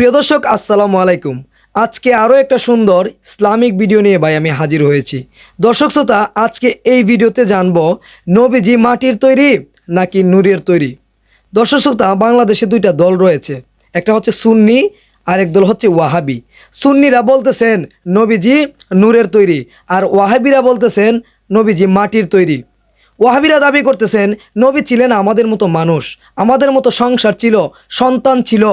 প্রিয় দর্শক, আসসালামু আলাইকুম। আজকে আরও একটা সুন্দর ইসলামিক ভিডিও নিয়ে ভাই আমি হাজির হয়েছি। দর্শক শ্রোতা, আজকে এই ভিডিওতে জানব, নবীজি মাটির তৈরি নাকি নূরের তৈরি? দর্শক শ্রোতা, বাংলাদেশে দুইটা দল রয়েছে। একটা হচ্ছে সুন্নি আর এক দল হচ্ছে ওয়াহাবি। সুন্নিরা বলতেছেন, নবীজি নূরের তৈরি। আর ওয়াহাবিরা বলতেছেন, নবীজি মাটির তৈরি। ওয়াহাবিরা দাবি করতেছেন, নবী ছিলেন আমাদের মতো মানুষ। আমাদের মতো সংসার ছিল, সন্তান ছিল,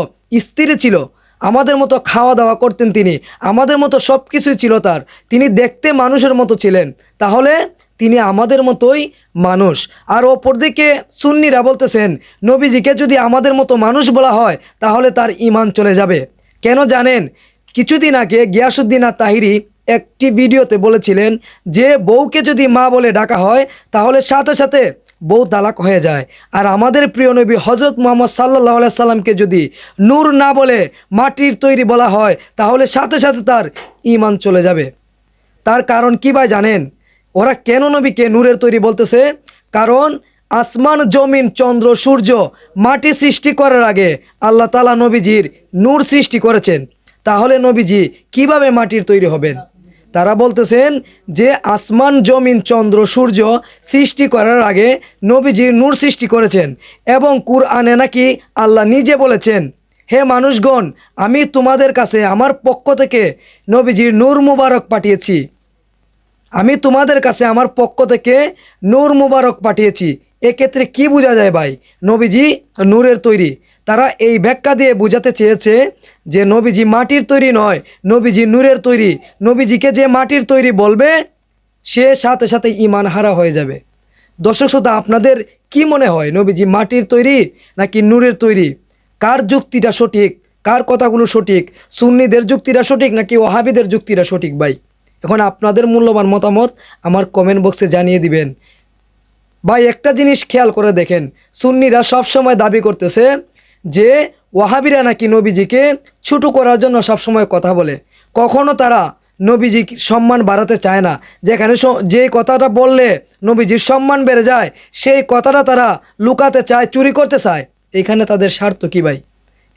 স্ত্রী ছিল। আমাদের মতো খাওয়া দাওয়া করতেন তিনি। আমাদের মতো সব কিছুই ছিল তার। তিনি দেখতে মানুষের মতো ছিলেন। তাহলে তিনি আমাদের মতোই মানুষ। আর অপরদিকে সুন্নিরা বলতেছেন, নবীজিকে যদি আমাদের মতো মানুষ বলা হয়, তাহলে তার ইমান চলে যাবে। কেন জানেন? কিছুদিন আগে গিয়াসুদ্দিন আর তাহিরি একটি ভিডিওতে বলেছিলেন যে, বউকে যদি মা বলে ডাকা হয়, তাহলে সাথে সাথে বউ তালাক হয়ে যায়। আর আমাদের প্রিয় নবী হজরত মোহাম্মদ সাল্লাহ সাল্লামকে যদি নূর না বলে মাটির তৈরি বলা হয়, তাহলে সাথে সাথে তার ইমান চলে যাবে। তার কারণ কি ভাই জানেন? ওরা কেন নবীকে নূরের তৈরি বলতেছে? কারণ আসমান, জমিন, চন্দ্র, সূর্য মাটি সৃষ্টি করার আগে আল্লাহ তালা নবীজির নূর সৃষ্টি করেছেন। তাহলে নবীজি কীভাবে মাটির তৈরি হবেন? তারা বলতেছেন যে আসমান, জমিন, চন্দ্র, সূর্য সৃষ্টি করার আগে নবীজির নূর সৃষ্টি করেছেন এবং কুরআনে নাকি আল্লাহ নিজে বলেছেন, হে মানুষগণ, আমি তোমাদের কাছে আমার পক্ষ থেকে নবীজির নূর মুবারক পাঠিয়েছি। আমি তোমাদের কাছে আমার পক্ষ থেকে নূর মুবারক পাঠিয়েছি। এক্ষেত্রে কি বোঝা যায় ভাই? নবীজি নূরের তৈরি। তারা এই ব্যাখ্যা দিয়ে বোঝাতে চেয়েছে যে নবীজি মাটির তৈরি নয়, নবীজি নূরের তৈরি। নবীজিকে যে মাটির তৈরি বলবে, সে সাথে সাথে ইমান হারা হয়ে যাবে। দর্শক শ্রোতা, আপনাদের কি মনে হয়, নবীজি মাটির তৈরি নাকি নূরের তৈরি? কার যুক্তিটা সঠিক? কার কথাগুলো সঠিক? সুন্নিদের যুক্তিটা সঠিক নাকি ওহাবিদের যুক্তিটা সঠিক ভাই? এখন আপনাদের মূল্যবান মতামত আমার কমেন্ট বক্সে জানিয়ে দিবেন। ভাই, একটা জিনিস খেয়াল করে দেখেন, সুন্নিরা সবসময় দাবি করতেছে যে ওয়াহাবিরা নাকি নবীজিকে ছোটো করার জন্য সবসময় কথা বলে। কখনো তারা নবীজি সম্মান বাড়াতে চায় না। যেখানে যে কথাটা বললে নবীজির সম্মান বেড়ে যায়, সেই কথাটা তারা লুকাতে চায়, চুরি করতে চায়। এইখানে তাদের স্বার্থ কী ভাই?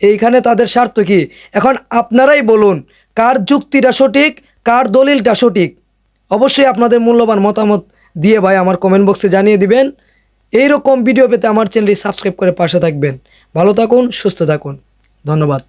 এইখানে তাদের স্বার্থ কি? এখন আপনারাই বলুন, কার যুক্তিটা সঠিক, কার দলিলটা সঠিক? অবশ্যই আপনাদের মূল্যবান মতামত দিয়ে ভাই আমার কমেন্ট বক্সে জানিয়ে দিবেন। এইরকম ভিডিও পেতে আমার চ্যানেলটি সাবস্ক্রাইব করে পাশে থাকবেন। ভালো থাকুন সুস্থ থাকুন। ধন্যবাদ।